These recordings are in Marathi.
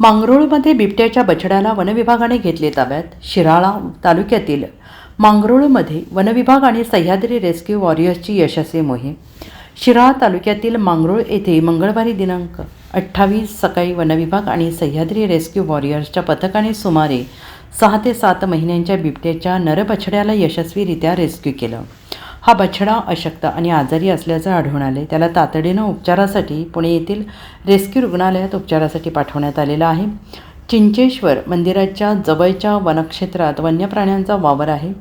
मांगरोळमध्ये बिबट्याच्या बछड्याला वनविभागाने घेतले ताब्यात. शिराळा तालुक्यातील मांगरोळमध्ये वनविभाग आणि सह्याद्री रेस्क्यू वॉरियर्सची यशस्वी मोहीम. शिराळा तालुक्यातील मांगरोळ येथे मंगळवारी दिनांक अठ्ठावीस सकाळी वनविभाग आणि सह्याद्री रेस्क्यू वॉरियर्सच्या पथकाने सुमारे सहा ते सात महिन्यांच्या बिबट्याच्या नरबछड्याला यशस्वीरित्या रेस्क्यू केलं. हा बछडा अशक्त आणि आजारी असल्याचं आढळून आले. त्याला तातडीनं उपचारासाठी पुणे येथील रेस्क्यू रुग्णालयात उपचारासाठी पाठवण्यात आलेला आहे. चिंचेश्वर मंदिराच्या जवळच्या वनक्षेत्रात वन्य प्राण्यांचा वावर आहे.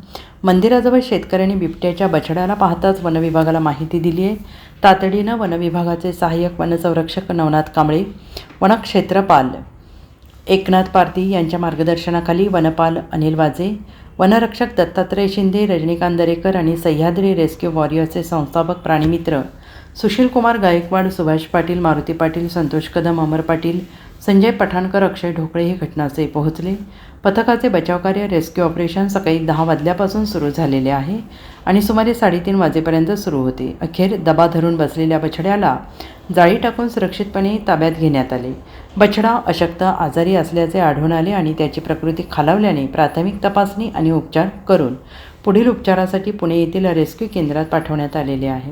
मंदिराजवळ शेतकऱ्यांनी बिबट्याच्या बछड्याला पाहताच वनविभागाला माहिती दिली आहे. तातडीनं वनविभागाचे सहाय्यक वनसंरक्षक नवनाथ कांबळे वनक्षेत्रपाल एकनाथ पारधी यांच्या मार्गदर्शनाखाली वनपाल अनिल वाजे वनरक्षक दत्तात्रय शिंदे रजनीकांत दरेकर आणि सह्याद्री रेस्क्यू वॉरियर्सचे संस्थापक प्राणीमित्र सुशील कुमार गायकवाड सुभाष पाटील मारुती पाटील संतोष कदम अमर पाटील संजय पठाणकर अक्षय ढोकळे हे घटनास्थळी पोहोचले. पथकाचे बचावकार्य रेस्क्यू ऑपरेशन सकाळी दहा वाजल्यापासून सुरू झालेले आहे आणि सुमारे साडेतीन वाजेपर्यंत सुरू होते. अखेर दबा धरून बसलेल्या बछड्याला जाळी टाकून सुरक्षितपणे ताब्यात घेण्यात आले. बछडा अशक्त आजारी असल्याचे आढळून आले आणि त्याची प्रकृती खालावल्याने प्राथमिक तपासणी आणि उपचार करून पुढील उपचारासाठी पुणे येथील रेस्क्यू केंद्रात पाठवण्यात आलेले आहे.